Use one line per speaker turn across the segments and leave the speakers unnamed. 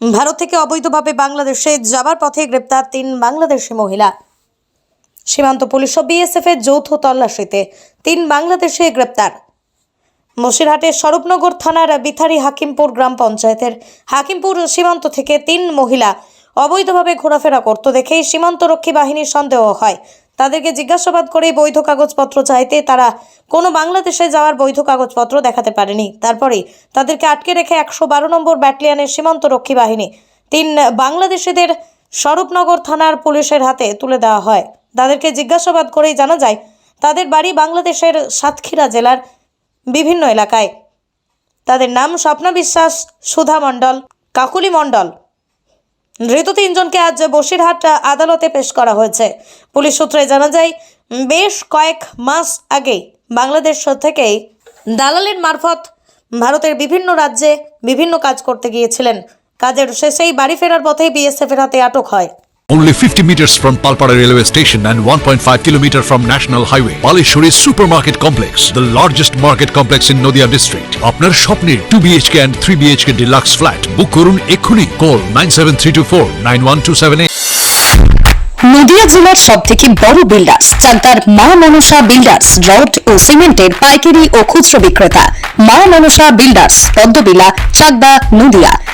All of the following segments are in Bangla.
ভারত থেকে অবৈধভাবে বাংলাদেশে যাবার পথে গ্রেপ্তার তিন বাংলাদেশি মহিলা। সীমান্ত পুলিশ ও বিএসএফ এর যৌথ তল্লাশিতে তিন বাংলাদেশে গ্রেপ্তার। মসিরহাটের স্বরূপনগর থানার বিথারি হাকিমপুর গ্রাম পঞ্চায়েতের হাকিমপুর সীমান্ত থেকে তিন মহিলা অবৈধভাবে ঘোরাফেরা করত দেখেই সীমান্তরক্ষী বাহিনীর সন্দেহ হয়। তাদেরকে জিজ্ঞাসাবাদ করে বৈধ কাগজপত্র চাইতে তারা কোনো বাংলাদেশে যাওয়ার বৈধ কাগজপত্র দেখাতে পারেনি। তারপরেই তাদেরকে আটকে রেখে একশো বারো নম্বর সীমান্ত রক্ষী বাহিনী তিন বাংলাদেশিদের স্বরূপনগর থানার পুলিশের হাতে তুলে দেওয়া হয়। তাদেরকে জিজ্ঞাসাবাদ করেই জানা যায়, তাদের বাড়ি বাংলাদেশের সাতক্ষীরা জেলার বিভিন্ন এলাকায়। তাদের নাম স্বপ্না বিশ্বাস, সুধা মণ্ডল, কাকুলি মণ্ডল। ধৃত তিনজনকে আজ বসিরহাট আদালতে পেশ করা হয়েছে। পুলিশ সূত্রে জানা যায়, বেশ কয়েক মাস আগেই বাংলাদেশ থেকেই দালালের মারফত ভারতের বিভিন্ন রাজ্যে বিভিন্ন কাজ করতে গিয়েছিলেন। কাজের শেষেই বাড়ি ফেরার পথেই বিএসএফের হাতে আটক হয়।
Only 50 meters from Palpara railway station and 1.5 kilometer from National Highway, Palishuri Supermarket Complex, the largest market complex in Nodia district. আপনার স্বপ্নের 2 BHK and 3 BHK deluxe flat বুক করুন এক্ষুনি কল 97324 91278
নদিয়া জেলার সব থেকে বড় বিল্ডার্স চাকদার মা মনসা বিল্ডার্স রড ও সিমেন্টের পাইকারি ও খুচরো বিক্রেতা মা মনসা বিল্ডার্স পদ্মবিলা চাকদা নদিয়া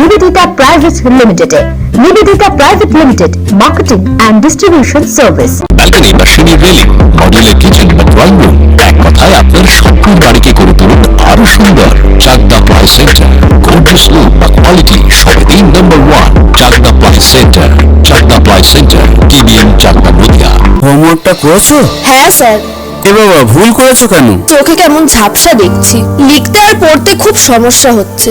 নিবেদিতা প্রাইভেট লিমিটেডে Nivedita private limited marketing and distribution service
balcony বা সিঁড়ি রেলিং মডেলের কিচেন বা ড্রয়িং রুম এক কথায় আপনার স্বপ্নের বাড়িকে করে তুলুন আরও সুন্দর। Chakdah ply centre gorgeous look বা কোয়ালিটি সব তিন নম্বর one Chakdah ply centre Chakdah ply centre TBM Chakdah Nadia
হোমওয়ার্কটা করেছ?
হ্যাঁ স্যার।
এ বাবা ভুল করেছ কেন?
চোখে কেমন ঝাপসা দেখছি। লিখতে আর পড়তে খুব সমস্যা হচ্ছে।